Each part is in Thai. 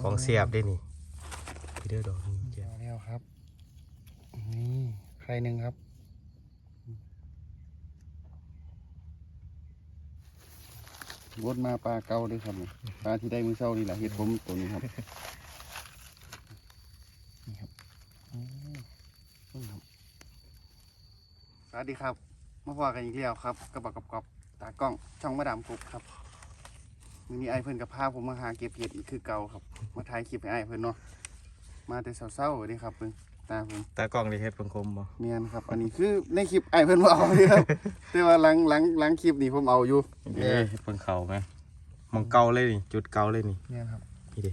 ของเสียบได้นี่พี่เด้อดอกนี้แกเอาแล้วครับ นี่ใครหนึ่งครับวดมาปลาเก่าด้วยครับนี่ปลาที่ได้มือเช้านี่แหละเห็ดผมตัวนี้ครับ นี่ครับโอ้นี่ครับ สวัสดีครับ มาพอกันอีกแล้วครับกระบอกกับกอบตากล้องช่องมาดามกุ๊บครับ วันนี้ไอเพิ่นกับพาผมมาหาเก็บเห็ดอีกคือเก่าครับ มาถ่ายคลิปให้ไอเพิ่นเนาะมาแต่เช้าๆนี่ครับเพิ่นตาผมตากล้องได้เฮ็ดเพิ่งคมบ่เมียนครับ อันนี้คือในคลิปไอเพิ่นบ่เอาเลยครับ แต่ว่าหลังหลังหลังคลิปนี่ผมเอาอยู่เด้เฮ็ดเพิ่งเข้าไหมมองเก่าเลยนี่จุดเก่าเลยนี่เมียนครับนี่เด้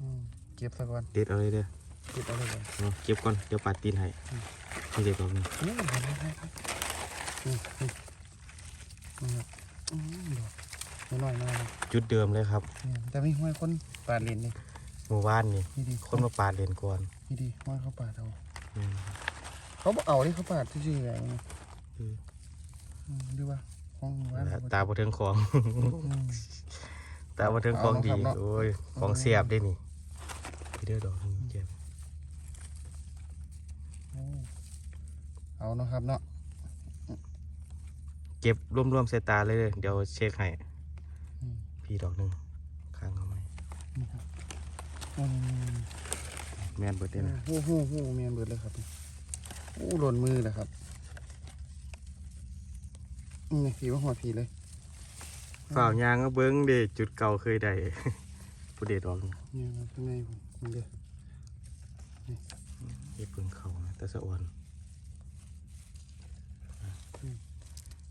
อืมเก็บซะก่อนเด็ดเอาเลยเด้อเก็บเอาเลยก่อนเอาเก็บก่อนเดี๋ยวปาดตีนให้นี่เด็ดดอกนี้นี่เห็นไหมครับนี่นี่นี่ครับอืมดอก น้อยๆน้อยจุดเดิมเลยครับๆเนี่ยแต่ไม่ห้อยคนปาดเลนนี่หมู่บ้านนี่นี่ดีคนมาปาดเลนก่อนนี่ดีห้อยเขาปาดเอาอืมเขาบอกเอาที่เขาปาดที่ชื่ออะไรนี่อืมอืมดูว่าห้องว่านั่นแหละตาบ่ถึงของ อืม ตาบ่ถึงของดีเอาเนาะครับเนาะ โอ้ยของเสียบได้นี่พี่เด้อดอกนี้แกโอ้เอาเนาะครับเนาะเก็บรวมๆใส่ตาเลยเด้อเดี๋ยวเช็คให้อืม พี่ดอกหนึงข้างเอาไหมนี่ครับอืมแม่นเบิดเด้อนะโอ้โหโอ้โหเมียนเบิดเลยครับโอ้หล่นมือเลยครับนี่ผีว่าหัวผีเลยฝ่าวยางก็เบิ้งเดจุดเก่าเคยได้ผู้เด็ดออกเนี่ยครับข้างในผมมันเด้อเฮ็ดเพิ่งเขานะแต่สะอวน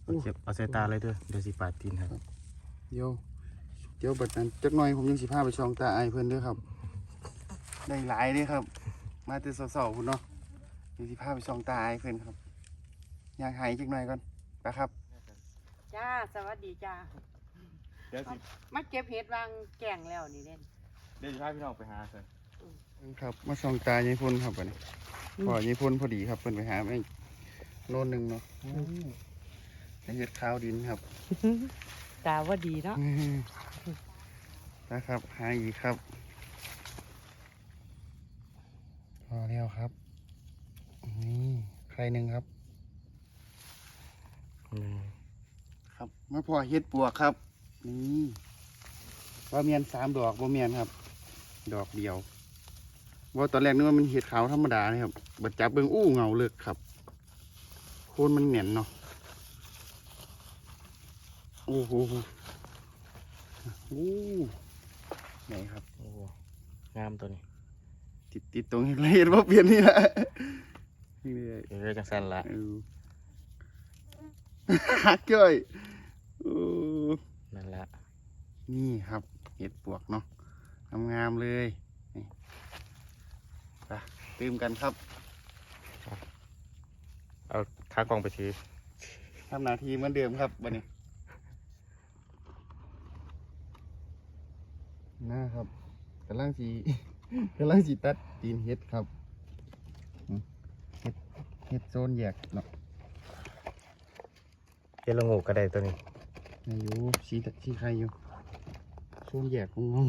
เอาเก็บเอาใส่ตาเลยเด้อเดี๋ยวสิปาดตีนครับเดี๋ยวเดี๋ยวบัดนั้นจักหน่อยผมยังสิพาไปช่องตาไอายเพิ่นเด้อครับ ได้หลายเด้อครับ มาแต่เสาๆพุ่นเนาะเดี๋ยวสิพาไปช่องตาไอายเพิ่นครับอยากหายจักหน่อยก่อนไปครับ จ้าสวัสดีจ้าเดี๋ยวสิมาเก็บเห็ดวางแกงแล้วนี่เด่นเดี๋ยวสิพาพี่น้องไปหาเพิ่นครับมาช่องตายายพลครับบัดนี้พอยายพลพอดีครับเพิ่นไปหาไม่โลนหนึ่งเนาะไอเห็ดขาวดินครับ ตาว่าดีเนาะ นะครับ หาอีกครับ พอแล้วครับ นี่ใครหนึ่งครับอืมครับมาพอเฮ็ดปวกครับ นี่ว่าเมียนสามดอกว่าเมียนครับ ดอกเดียวว่าตอนแรกนึกว่ามันเห็ดขาวธรรมดาเลยครับบัดจับเบิ่งอู้เงาเลิกครับ โคนมันเหนียนเนาะ โอ้โห โอ้ ไหนครับโอ้งามตัวนี้ ติดติดตรงนี้เลยเห็นว่าเปลี่ยนนี่แหละนี่เลยเดี๋ยวจังซั่นละเออฮักจ้อยโอ้นั่นละนี่ครับ เห็ดปวกเนาะงามๆเลยนี่ไปตื่มกันครับ เอาขากล้องไปถือทำหนาทีเหมือนเดิมครับวันนี้ น่าครับกำลังสีกำลังสีตัดตีนเห็ดครับอืมเห็ดเห็ดโซนแยกเนาะเฮ็ดละโงูก็ได้ตัวนี้อายุสีตัดสีใครอยู่โซนแยกงง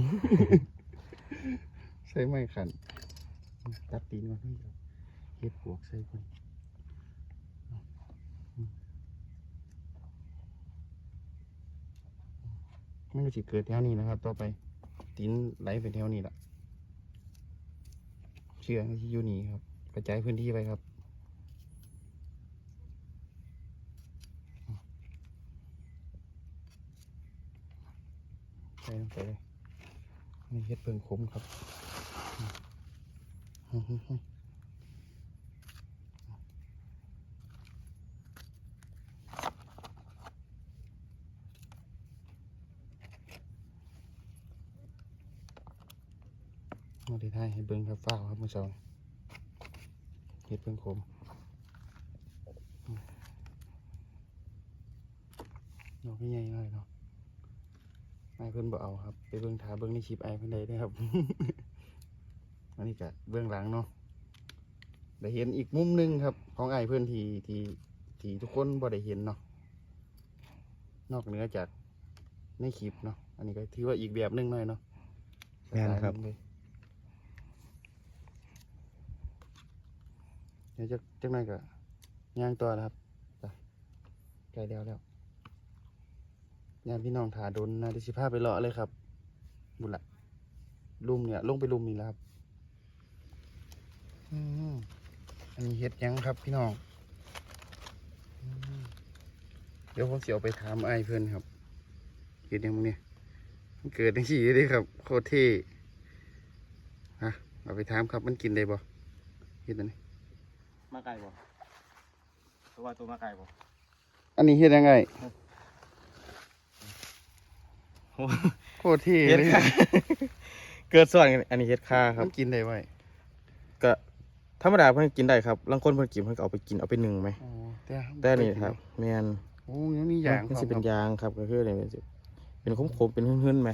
ๆใช้ไม้ขันตัดตีนมาให้ครับเห็ดปวกใส่คนมันก็จะเกิดแถวนี้นะครับ ต่อไป ตินไหลไปแถวนี้แหละเชื่อที่อยู่นี่ครับ กระจายพื้นที่ไปครับใส่ลงไปเลยนี่เฮ็ดเพิ่งขมครับ อืมมาดีท้ายให้เบิ้งครับฝ้าวครับมื่อเช้าเห็ดเพิงขมอืมดอกใหญ่ๆเลยเนาะไอเพิ่นบ่เอาครับ ไปเบิ่งถาเบิ่งในคลิปไอเพิ่นได้เด้อครับ อันนี้ก็เบื้องหลังเนาะได้เห็นอีกมุมหนึงครับ ของไอเพิ่นที่ที่ที่ทุกคนบ่ได้เห็นเนาะนอกเหนือจากในคลิปเนาะอันนี้ก็ถือว่าอีกแบบหนึงหน่อยเนาะแม่นครับ สายลง เดี๋ยวจะจักหน่อยก็ย่างตัวแล้วครับไกล้แล้วแล้วย่ามพี่น้องถาโดนนาดิสิพาไปเลาะเลยครับ บุญละลุมเนี่ย ลงไปลุมนี่แล้วครับอืมอันนี้เฮ็ดยังครับพี่น้องอเดี๋ยวผมสิเอาไปถามไอ้เพื่อนครับเฮ็ดยังมึงเนี่ยมันเกิดจังซี่เด้ครับ โคตรเท่ฮะเอาไปถามครับมันกินได้บ่เฮ็ดอันนี้ มาไก่บ่ตัวว่าตัวมาไก่บ่อันนี้เฮ็ดยังไงโอ้โคตรเท่เฮ็ดเลยค่าเกิดส่วนอันนี้เฮ็ดค่าครับ มันกินได้ไว้ก็ธรรมดาเพิ่นกินได้ครับลางคนเพิ่นกินเพิ่นก็เอาไปกินเอาไปนึ่งไหมอ๋อแต่แต่อันนี่ครับแม่นโอ้ยังมีอย่างมันสิเป็นครับยางครับก็คือนี่มันสิ เป็นขมๆเป็นหื้นๆไหม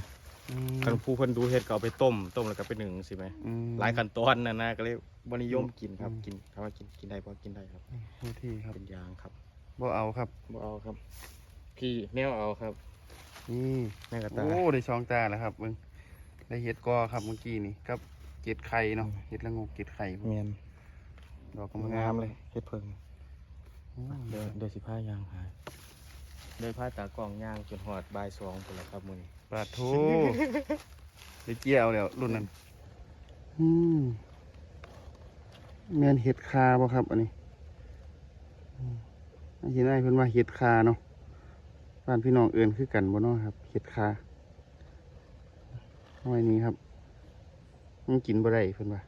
อืมคันผู้เพิ่นดูเฮ็ดก็เอาไปต้ม ต้มแล้วก็ไปนึ่งสิไหมอืมหลายขั้นตอนนะนะก็เลยบ่นิยมกินครับอืมกินคำว่ากินกินได้บ่กินได้ครับโคตรเท่ครับเป็นยางครับบ่เอาครับบ่เอาครับ พี่แนวเอาครับนี่แม่กระตาโอ้ได้สองตาแล้วครับเบิ่งได้เห็ดกอครับเมื่อกี้นี่กับเก็ดไข่เนาะอืมเห็ดละงูเก็ดไข่แม่นดอกงามเลยเฮ็ดเพิ่งโอ้เดี๋ยวเดี๋ยวสิพายางหาย เดี๋ยวพาตากล้องย่างจนหอดบ่ายสองพุ่นละครับมื้อนี้ปลาทูได้เกี่ยวแล้วรุ่นนั้น อืมแม่นเห็ดคาบ่ครับ อันนี้อืมอันนี้นายเพิ่นว่าเห็ดคาเนาะบ้านพี่น้องเอิ้นคือกันบ่เนาะครับ เห็ดคาเอาไว้นี้ครับมันกินบ่ได้เพิ่นว่า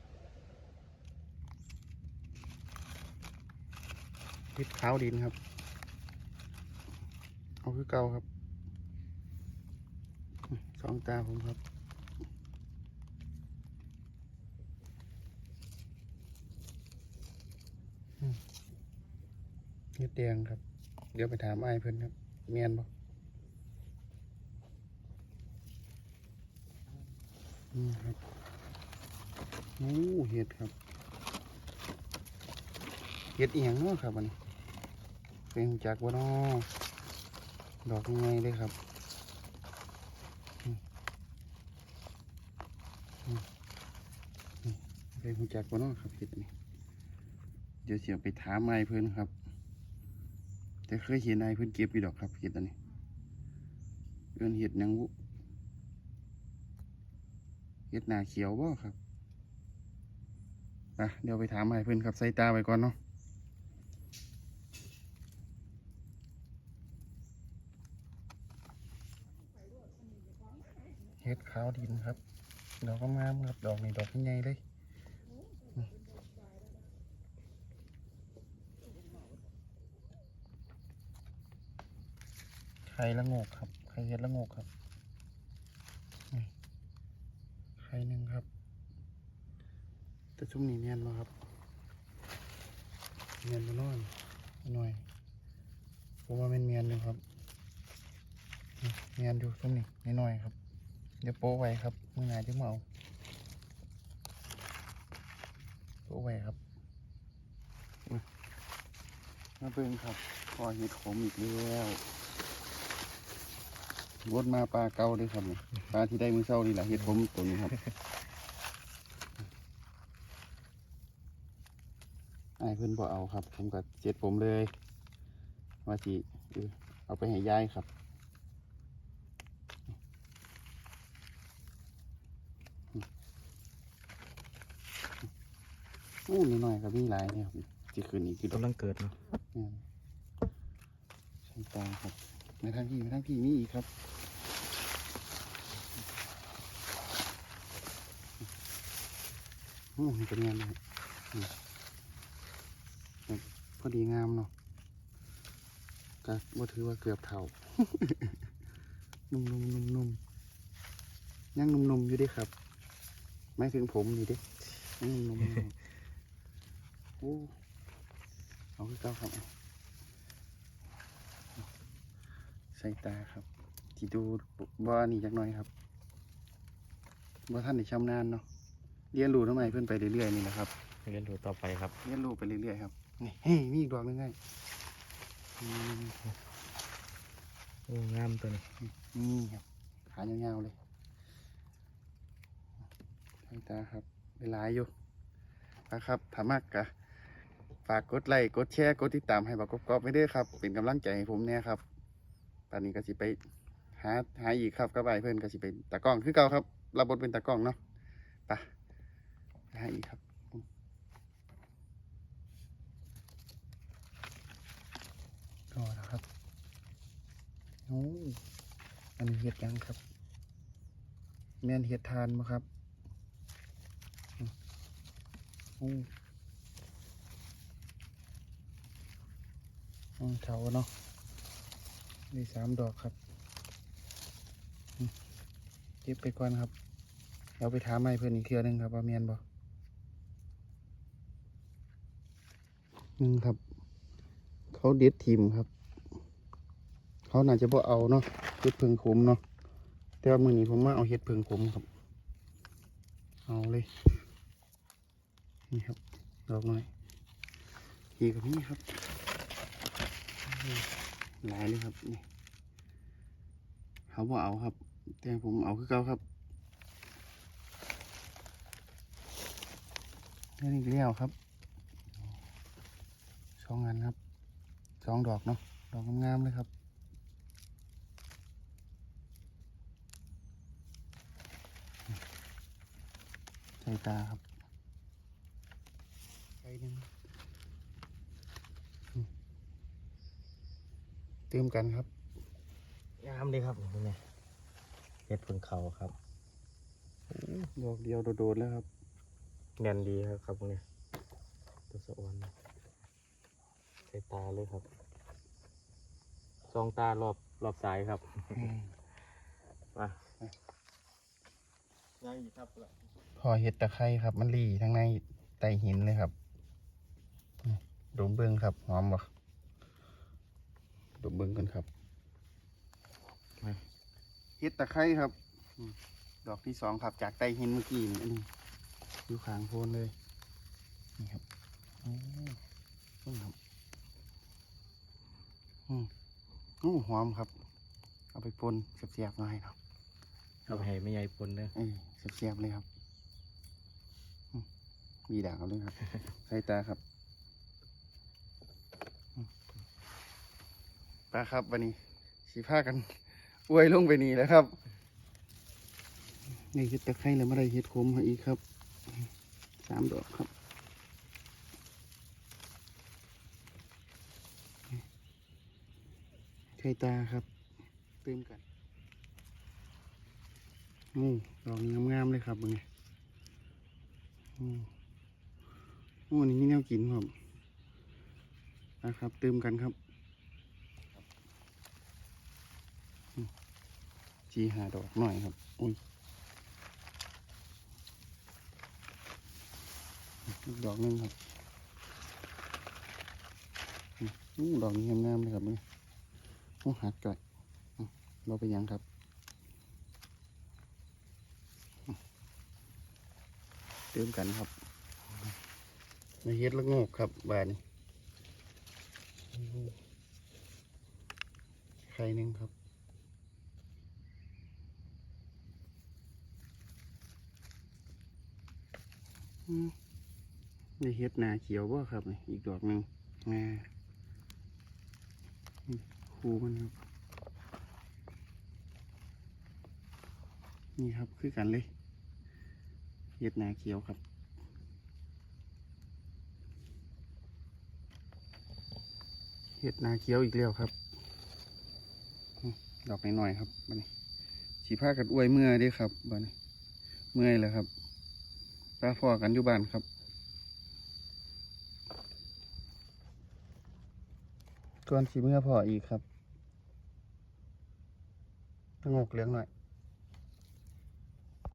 เห็ดขาวดินครับ เอาคือเก่าครับสองตาผมครับอืมเฮ็ดแดงครับ เดี๋ยวไปถามไอ้เพิ่อนครับเมียนบ่นี่ครับโอ้เห็ดครับ เห็ดเอียงเนาะครับอันนี้เป็นจากบ่เนาะ ดอกยังไงเลยครับไปหูจักบ่เนาะครับเห็ดอันนี้เดี๋ยวเสียไปถามนายเพิ่อนครับ แต่เคยเห็นนายเพิ่อนเก็บอยู่ดอกครับเห็ดอันนี้เอิ้นเห็ดหยังบุเห็ดหนาเขียวบ่ครับอะเดี๋ยวไปถามนายเพิ่อนครับใส่ตาไว้ก่อนเนาะ เห็ดขาวดินครับ ดอกงามครับ ดอกนี่ดอกใหญ่เลยไข่ละงกครับ ไข่เห็ดละงกครับไข่หนึ่งครับ แต่ชุ่มนี้เนียนมาครับ เนียนมาหน่อยหน่อยผมว่าเป็นเมียนอยู่ครับเมียนอยู่ชุ่มนี้น้อยครับ เดี๋ยวโป๊ไว้ครับมือหนาจะมาเอาโป๊ไว้ครับ มาเบิ่งครับพอเห็ดขมอีกแล้ววนมาปลาเก่าด้วยครับปลาที่ได้มือเศร้านี่แหละเห็ดขมตัวนี้ครับไอ้เพิ่อนบ่เอาครับ ผมก็เจ็ดผมเลย ว่าจีเอาไปให้ยายครับ อู้นิดหน่อยก็มีหลายเนี่ยครับจีคืนนี้คือดอกกำลังเกิดเนาะอืมใช่ตาครับในทางพี่ในทางพี่มีอีกครับโอ้นี่เป็นงานนะครับอืมครับพอดีงามเนาะก็บ่ถือว่าเกือบเท่า นุ่มๆนุ่มๆยังนุ่มๆอยู่เดิครับ ไม่ถึงผมอยู่เดิยังนุ่มๆอยู่ โอ้เอาคือเก้าครับเอาใส่ตาครับที่ดูบ่อันนี้จักหน่อยครับบ่ท่านได้ชำนาญเนาะเรียนรู้ทำไมเพื่อนไปเรื่อยๆนี่แหละครับเรียนรู้ต่อไปครับเรียนรู้ไปเรื่อยๆครับนี่เฮ้ยมีอีกดอกหนึงไงอืมโอ้งามตัวนี้นี่ครับขายาวๆเลยตาครับหลายๆอยู่นะครับถ้ามากกะ ฝากกดไลค์กดแชร์กดติดตามให้บอกกอบๆไว้ด้วยครับ เป็นกำลังใจให้ผมเนี่ยครับ ตอนนี้ก็สิไปหาหาอีกครับกับไอ้เพื่อนก็สิเป็นตากล้องคือเก่าครับรับบทเป็นตากล้องเนาะไปหาอีกครับก็แล้วครับโอ้อันนี้เห็ดยังครับ แม่นเห็ดทานมั้ครับโอ้ อืมเถาเนาะนี่สามดอกครับเก็บไปก่อนครับเราไปถามไม้เพื่อนอีกเทื่อนึงครับว่าแม่นบ่อืมครับ เขาเด็ดทิมครับ เขาน่าจะบ่เอาเนาะเห็ดเพิงขมเนาะแต่ว่ามือนี้ผมมาเอาเห็ดเพิงขมครับ เอาเลยนี่ครับดอกน้อยนี่กับนี่ครับ หลายเลยครับนี่เขาบ่เอาครับ แต่ผมเอาคือเก่าครับนี่นี่เลี้ยวครับสองอันครับสองดอกเนาะดอกงามๆเลยครับใส่ตาครับใส่หนึ่งอืม เติมกันครับงามเลยครับนี่ไงเห็ดเพิ่งเขาครับดอกเดียวโดดๆแล้วครับแน่นดีครับครับพวกนี้ตัวสะออนใส่ตาเลยครับซองตารอบรอบซ้ายครับมายังอีกครับพอเห็ดตะไคร้ครับ มันรีทั้งในไตหินเลยครับอืมดมเบิ้งครับหอมบ่ ดมเบิ้งกันครับเห็ดตะไคร้ครับอืมดอกที่สองครับจากไตหินเมื่อกี้นี่อันนี้อยู่ข้างโพนเลย นี่ครับโอ้ต้นครับอืมโอ้หอมครับ เอาไปปนเสียบๆหน่อยครับเอาไปให้ไม่ใหญ่ปนเด้อเออเสียบๆเลยครับอืมมีด่างเอาเลยครับใส่ตาครับอืมไปครับวันนี้สีผ้ากันอวยลงไปนี่แล้วครับนี่เห็ดตะไคร้แล้วมาได้เห็ดขมอีกครับสามดอกครับใส่ตาครับเติมกันโอ้ดอกงามๆเลยครับมึงไงโอ้โอ้นี่แนวกินครับนะครับเติมกันครับอืม จีหาดอกหน่อยครับ อุ้ยดอกนึงครับอู้ดอกนี้งามๆเลยครับมึงโอ้หักจ่อยเราไปยังครับ เติมกันครับมาเฮ็ดละโงกครับบานนี้ไข่หนึ่งครับ ได้เฮ็ดนาเขียวบ่ครับ อีกดอกหนึ่งงานี่คูมันครับ นี่ครับคือกันเลยเห็ดนาเขียวครับเห็ดนาเขียวอีกแล้วครับ ดอกหน่อยๆครับบันนี้สีผ้ากันอวยเมื่อด้ครับบันนี้ เมื่อยแล้วครับ ป้าพ่อกันอยู่บ้านครับ ก่อนสีเมื่อพ่ออีกครับงอกเลี้ยงหน่อย